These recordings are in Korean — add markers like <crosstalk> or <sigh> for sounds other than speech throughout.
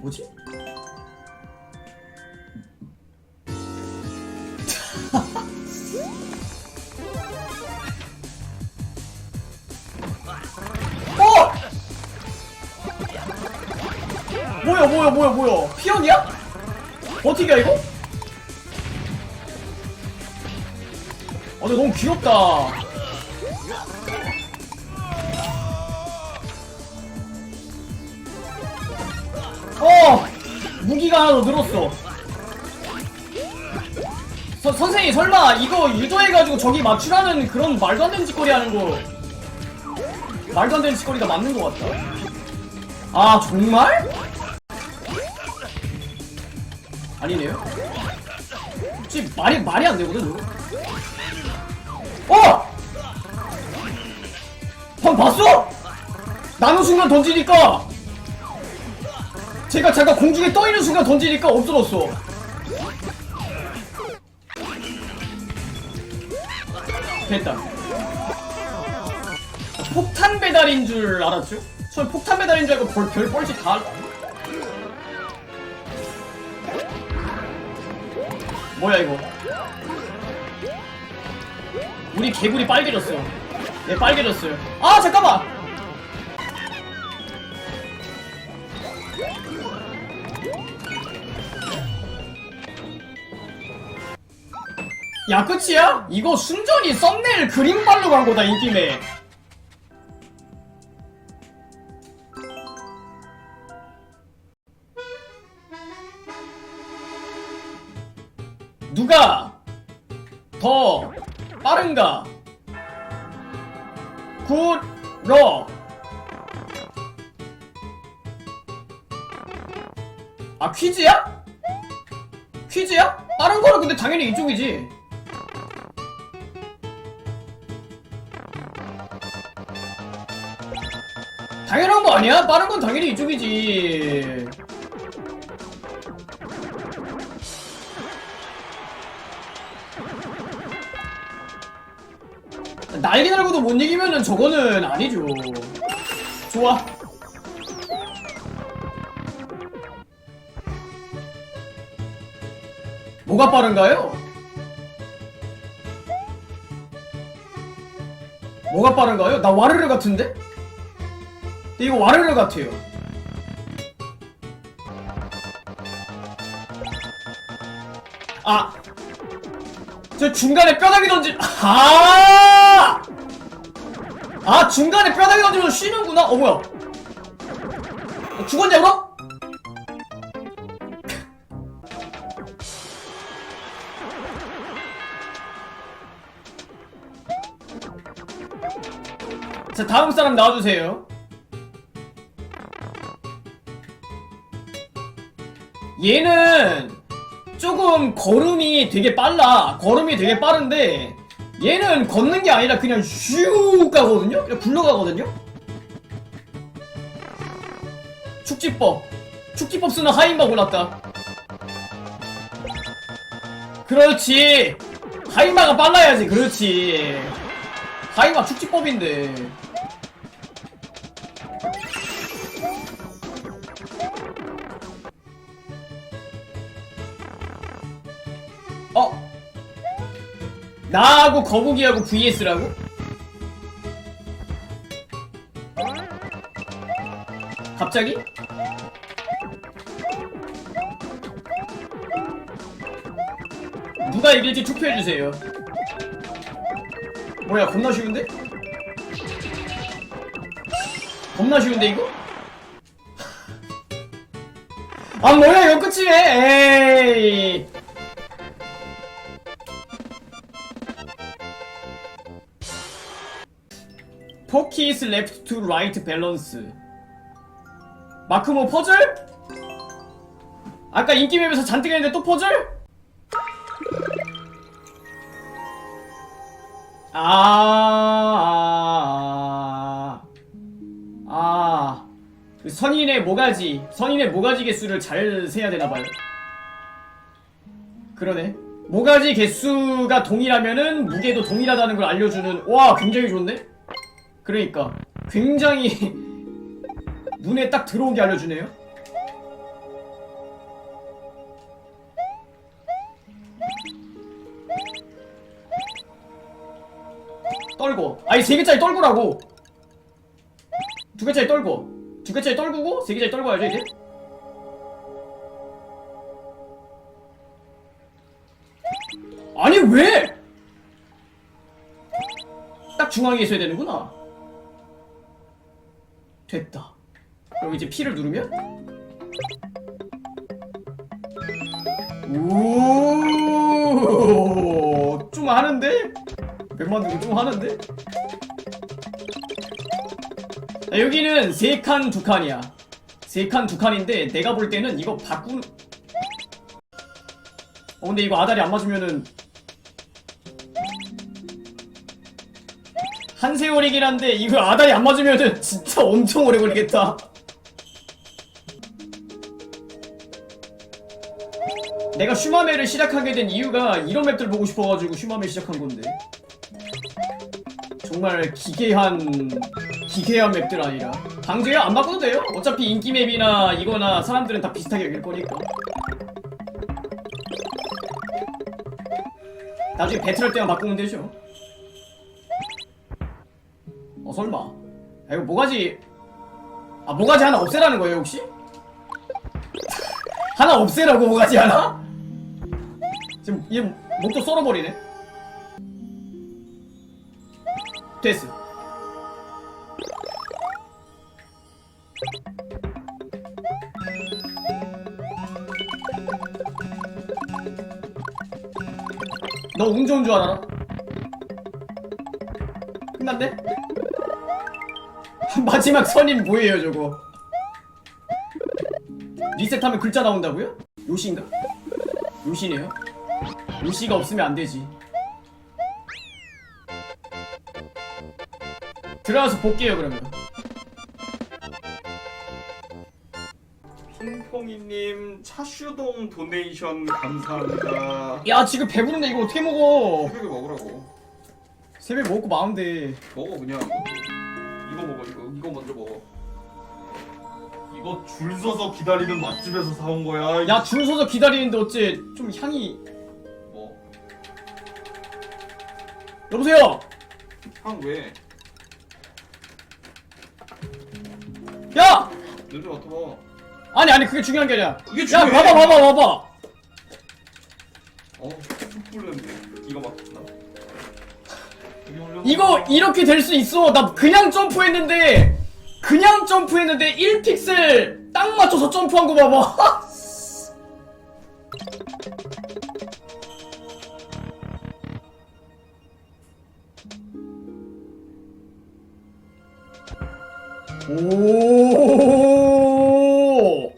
뭐지? <laughs> 어! 뭐야 뭐야 뭐야 뭐야 피언이야? 어떻게 해 이거? 아 근데 너무 귀엽다 어! 무기가 하나 더 늘었어 서, 선생님 설마 이거 유도해가지고 저기 맞추라는 그런 말도 안 되는 짓거리 하는 거 말도 안 되는 짓거리가 맞는 것 같다 아 정말? 아니네요 지금 말이 말이 안 되거든 이거. 어! 방 봤어? 나는 순간 던지니까 제가 잠깐 공중에 떠 있는 순간 던지니까 없어졌어. 됐다. 폭탄 배달인 줄 알았죠? 저 폭탄 배달인 줄 알고 별, 별 뻘짓 다. 뭐야 이거? 우리 개구리 빨개졌어. 네 빨개졌어요. 아 잠깐만. 야 끝이야? 이거 순전히 썸네일 그림발로 간 거다 인기네 누가 더 빠른가 굿러 아 퀴즈야? 퀴즈야? 빠른 거는 근데 당연히 이쪽이지 당연한 거 아니야? 빠른 건 당연히 이쪽이지. 날개 달고도 못 이기면은 저거는 아니죠. 좋아. 뭐가 빠른가요? 뭐가 빠른가요? 나 와르르 같은데? 근데 이거 와르르 같아요. 아, 저 중간에 뼈다귀 던지. 아, 아 중간에 뼈다귀 던지면 쉬는구나. 어 뭐야? 어, 죽었냐 그럼? 자 다음 사람 나와주세요. 얘는 조금 걸음이 되게 빨라. 걸음이 되게 빠른데 얘는 걷는 게 아니라 그냥 슈 가거든요? 그냥 굴러가거든요? 축지법. 축지법 쓰는 하인마 골랐다. 그렇지. 하인마가 빨라야지. 그렇지. 하인마 축지법인데. 나하고 거북이하고 VS라고? 갑자기? 누가 이길지 투표해주세요. 뭐야, 겁나 쉬운데? 겁나 쉬운데, 이거? 아, 뭐야, 이거 끝이네! 에이. 포키스 레프트 투 라이트 밸런스 마크모 퍼즐? 아까 인기맵에서 잔뜩 했는데 또 퍼즐? 아, 아, 아, 아. 그 선인의 모가지, 선인의 모가지 개수를 잘 세야 되나봐요. 그러네. 모가지 개수가 동일하면은 무게도 동일하다는 걸 알려주는, 와, 굉장히 좋네? 그러니까 굉장히 <laughs> 눈에 딱 들어오게 알려주네요. 떨고 아니 세 개짜리 떨구라고. 두 개짜리 떨고 두 개짜리 떨구고 세 개짜리 떨궈야죠 이제? 아니 왜? 딱 중앙에 있어야 되는구나. 됐다 그럼 이제 P를 누르면 오 좀 하는데? 백만 두고 좀 하는데? 자, 여기는 세 칸 두 칸이야 세 칸 두 칸인데 내가 볼 때는 이거 바꾸는 어 근데 이거 아다리 안 맞으면은 한 세월이긴 한데 이거 아다리 안 맞으면은 진짜 엄청 오래 걸리겠다. 내가 슈마메를 시작하게 된 이유가 이런 맵들 보고 싶어가지고 슈마메 시작한 건데. 정말 기괴한 기괴한 맵들 아니라. 방제야 안 바꿔도 돼요? 어차피 인기 맵이나 이거나 사람들은 다 비슷하게 여길 거니까. 나중에 배틀할 때만 바꾸면 되죠. 어 설마 아 이거 모가지 아 모가지 하나 없애라는 거예요 혹시? <laughs> 하나 없애라고 모가지 하나? 지금 얘 목도 썰어버리네 됐어 너 운 좋은 줄 알아라 끝났네? <laughs> 마지막 선임 뭐예요 저거 리셋하면 글자 나온다고요? 요시인가? 요시네요 요시가 없으면 안 되지 들어가서 볼게요 그러면 핑퐁이님 차슈동 도네이션 감사합니다. 야 지금 배부른데 이거 어떻게 먹어 새벽에 먹으라고. 새벽 먹고 마음대 먹어 그냥. 이거 먹어 이거 이거 먼저 먹어. 이거 줄 서서 기다리는 맛집에서 사온 거야. 야 줄 서서 기다리는데 어째 좀 향이 뭐? 여보세요 향 왜? 야 냄새 맡아봐. 아니 아니 그게 중요한 게 아니야 이게 야 중요해. 봐봐 봐봐 봐봐 어, 숯불 냄새. 기가 막힌다. 이거 이렇게 될 수 있어 나 그냥 점프했는데 그냥 점프했는데 1픽셀 딱 맞춰서 점프한 거 봐봐 <laughs> 오.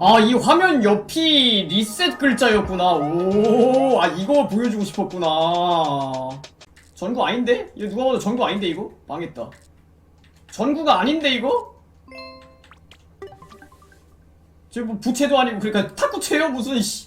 아, 이 화면 옆이 리셋 글자였구나. 오, 아, 이거 보여주고 싶었구나. 전구 아닌데? 이거 누가 봐도 전구 아닌데, 이거? 망했다. 전구가 아닌데, 이거? 지금 뭐 부채도 아니고, 그러니까 탁구채요? 무슨, 씨.